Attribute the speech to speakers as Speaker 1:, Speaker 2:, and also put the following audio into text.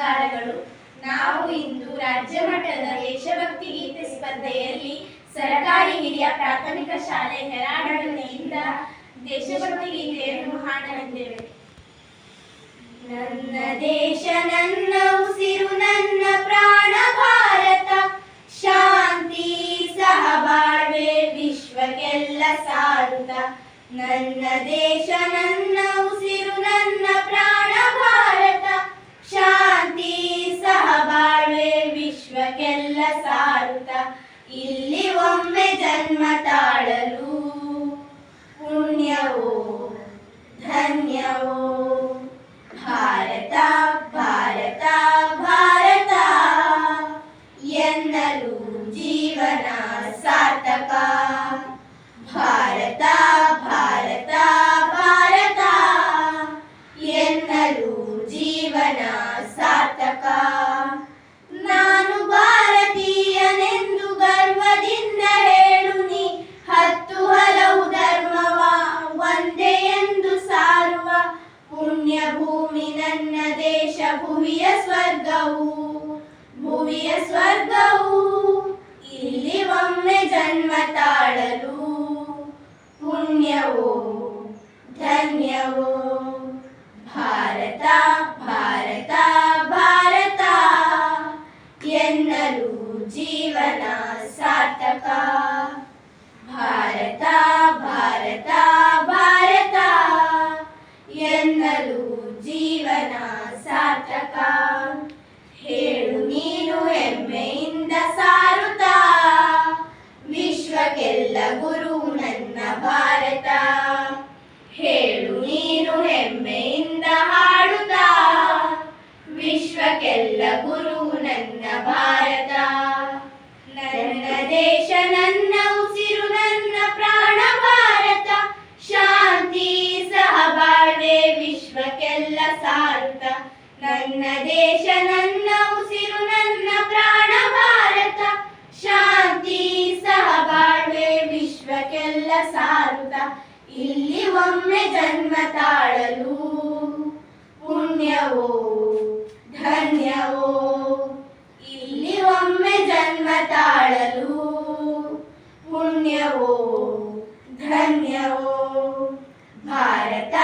Speaker 1: ನಮಸ್ಕಾರಗಳು. ನಾವು ಇಂದು ರಾಜ್ಯ ಮಟ್ಟದ ದೇಶಭಕ್ತಿ ಗೀತೆ ಸ್ಪರ್ಧೆಯಲ್ಲಿ ಸರ್ಕಾರಿ ಹಿರಿಯ ಪ್ರಾಥಮಿಕ ಶಾಲೆ ಹೆರಾಡಹಳ್ಳಿಯಿಂದ ದೇಶಭಕ್ತಿ ಗೀತೆಯನ್ನು ಹಾಡಲಿದ್ದೇವೆ. ನನ್ನ ದೇಶ, ನನ್ನ ಉಸಿರು, ನನ್ನ ಪ್ರಾಣ, ಭಾರತ. ಶಾಂತಿ, ಸಹಬಾಳ್ವೆ, ವಿಶ್ವಕ್ಕೆಲ್ಲ ಸಾರುತ್ತ. ನನ್ನ ದೇಶ, ನನ್ನ ಉಸಿರು, ನನ್ನ ಪ್ರಾಣ. ಸಾರುತ್ತ ಇಲ್ಲಿ ಒಮ್ಮೆ ಜನ್ಮ ತಾಳಲು. ಭೂಮಿ ನನ್ನ ದೇಶ ಭುವಿಯ ಸ್ವರ್ಗವು ಭುವಿಯ ಸ್ವರ್ಗವು. ಇಲ್ಲಿ ಒಮ್ಮೆ ಜನ್ಮ ತಾಳಲು ಪುಣ್ಯವೋ ಧನ್ಯವೋ. ಗುರು ನನ್ನ ಭಾರತ. ಹೇಳು ನೀನು ಹೆಮ್ಮೆಯಿಂದ ಹಾಡುತ್ತಾ. ವಿಶ್ವಕ್ಕೆಲ್ಲ ಗುರು ನನ್ನ ಭಾರತ. ನನ್ನ ದೇಶ, ನನ್ನ ಉಸಿರು, ನನ್ನ ಪ್ರಾಣ ಭಾರತ. ಶಾಂತಿ, ಸಹಬಾಳ್ವೆ, ವಿಶ್ವಕ್ಕೆಲ್ಲ ಸಾರುತ್ತ. ನನ್ನ ದೇಶ, ನನ್ನ ಉಸಿರು ಇಲ್ಲಿ ಒಮ್ಮೆ ಜನ್ಮ ತಾಳಲು ಪುಣ್ಯವೋ ಧನ್ಯವೋ ಇಲ್ಲಿ ಒಮ್ಮೆ ಜನ್ಮ ತಾಳಲು ಪುಣ್ಯವೋ ಧನ್ಯವೋ. ಭಾರತ